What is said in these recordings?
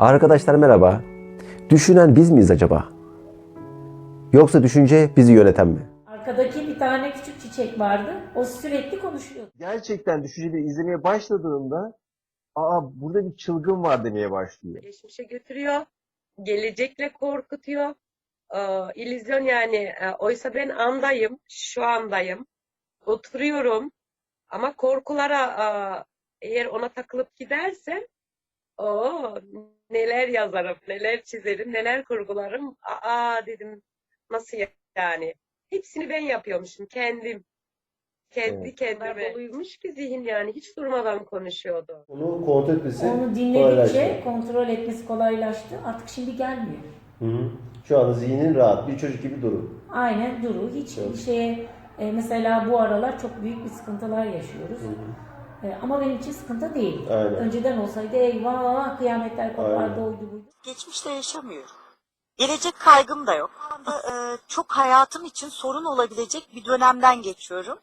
Arkadaşlar merhaba. Düşünen biz miyiz acaba? Yoksa düşünce bizi yöneten mi? Arkadaki bir tane küçük çiçek vardı. O sürekli konuşuyordu. gerçekten düşünceleri izlemeye başladığında aa burada bir çılgın var demeye başlıyor. geçmişe götürüyor, gelecekle korkutuyor. Ee, illüzyon yani. Ee, oysa ben andayım, şu andayım. Oturuyorum. Ama korkulara e, eğer ona takılıp gidersem o neler yazarım, neler çizerim, neler kurgularım. Aa dedim nasıl yani? Hepsini ben yapıyormuşum kendim. Kendi Evet. kendime. Doluymuş ki zihin yani hiç durmadan konuşuyordu. Onu kontrol etmesi Onu dinledikçe kontrol etmesi kolaylaştı. Artık şimdi gelmiyor. Hı hı. Şu anda zihnin rahat, bir çocuk gibi durun. Aynen duru. Hiç Evet. şeye e, mesela bu aralar çok büyük bir sıkıntılar yaşıyoruz. E, ama benim için sıkıntı değil. Aynen. Önceden olsaydı eyvah kıyametler kopardı oydu buydu. Geçmişte yaşamıyorum. Gelecek kaygım da yok. Şu anda e, çok hayatım için sorun olabilecek bir dönemden geçiyorum.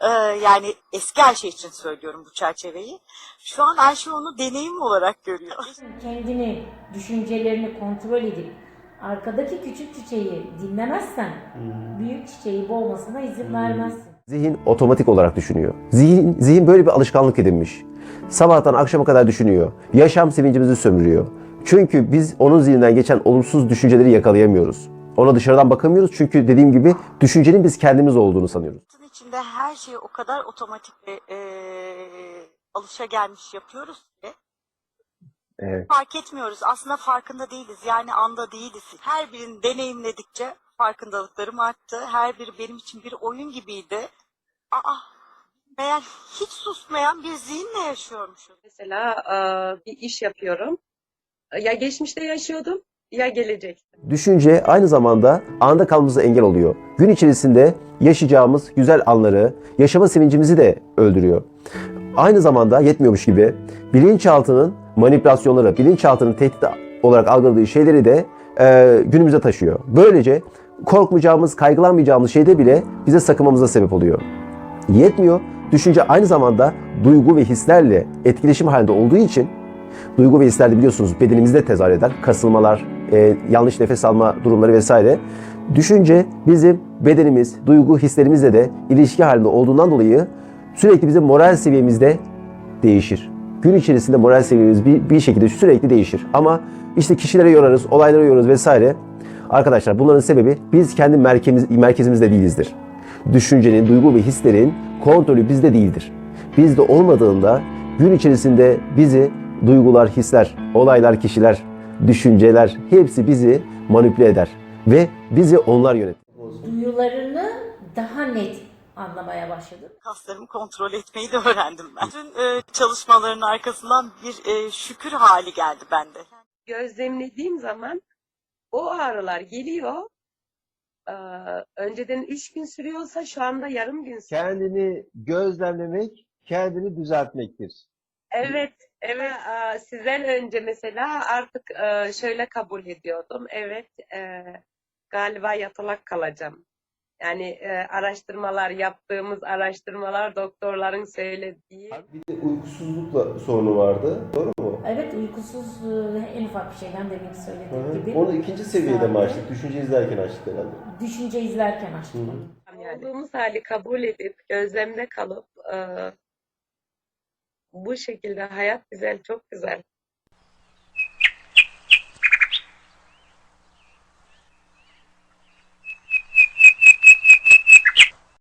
E, yani eski Ayşe için söylüyorum bu çerçeveyi. Şu an Ayşe onu deneyim olarak görüyor. Kendini, düşüncelerini kontrol edip arkadaki küçük çiçeği dinlemezsen büyük çiçeği boğmasına izin vermezsin. Zihin otomatik olarak düşünüyor. Zihin, zihin böyle bir alışkanlık edinmiş. Sabahtan akşama kadar düşünüyor. Yaşam sevincimizi sömürüyor. Çünkü biz onun zihninden geçen olumsuz düşünceleri yakalayamıyoruz. Ona dışarıdan bakamıyoruz çünkü dediğim gibi düşüncenin biz kendimiz olduğunu sanıyoruz. İçinde her şeyi o kadar otomatik ve e, alışagelmiş yapıyoruz ki Evet. fark etmiyoruz. Aslında farkında değiliz. Yani anda değiliz. Her birini deneyimledikçe farkındalıklarım arttı. Her biri benim için bir oyun gibiydi. Aa, meğer hiç susmayan bir zihinle yaşıyormuşum. Mesela e, bir iş yapıyorum. Ya geçmişte yaşıyordum ya gelecekte. Düşünce aynı zamanda anda kalmamıza engel oluyor. Gün içerisinde yaşayacağımız güzel anları, yaşama sevincimizi de öldürüyor. Aynı zamanda yetmiyormuş gibi bilinçaltının manipülasyonları, bilinçaltının tehdit olarak algıladığı şeyleri de e, günümüze taşıyor. Böylece korkmayacağımız, kaygılanmayacağımız şeyde bile bize sakınmamıza sebep oluyor. Yetmiyor. Düşünce aynı zamanda duygu ve hislerle etkileşim halinde olduğu için duygu ve hisler de biliyorsunuz bedenimizde tezahür eder. Kasılmalar, e, yanlış nefes alma durumları vesaire. Düşünce bizim bedenimiz, duygu, hislerimizle de ilişki halinde olduğundan dolayı sürekli bizim moral seviyemizde değişir. Gün içerisinde moral seviyemiz bir, bir şekilde sürekli değişir. Ama işte kişilere yorarız, olaylara yorarız vesaire. Arkadaşlar bunların sebebi biz kendi merkezimiz, merkezimizde değilizdir. Düşüncenin, duygu ve hislerin kontrolü bizde değildir. Bizde olmadığında gün içerisinde bizi duygular, hisler, olaylar, kişiler, düşünceler hepsi bizi manipüle eder. Ve bizi onlar yönetir. Duyularını daha net anlamaya başladım. Kaslarımı kontrol etmeyi de öğrendim ben. Bütün e, çalışmaların arkasından bir e, şükür hali geldi bende. Gözlemlediğim zaman o ağrılar geliyor. Ee, önceden üç gün sürüyorsa şu anda yarım gün sürüyor. Kendini gözlemlemek, kendini düzeltmektir. Evet, evet. Aa, Sizden önce mesela artık e, şöyle kabul ediyordum. Evet, e, galiba yatalak kalacağım. Yani e, araştırmalar, yaptığımız araştırmalar, doktorların söylediği. Bir de uykusuzlukla sorunu vardı. Doğru mu? Evet uykusuz e, en ufak bir şeyden demin söylediğim gibi. Onu ikinci seviyede mi açtık? Düşünce izlerken açtık herhalde. Düşünce izlerken açtım. Hı. onu. Yani olduğumuz hali kabul edip gözlemde kalıp e, bu şekilde hayat güzel, çok güzel.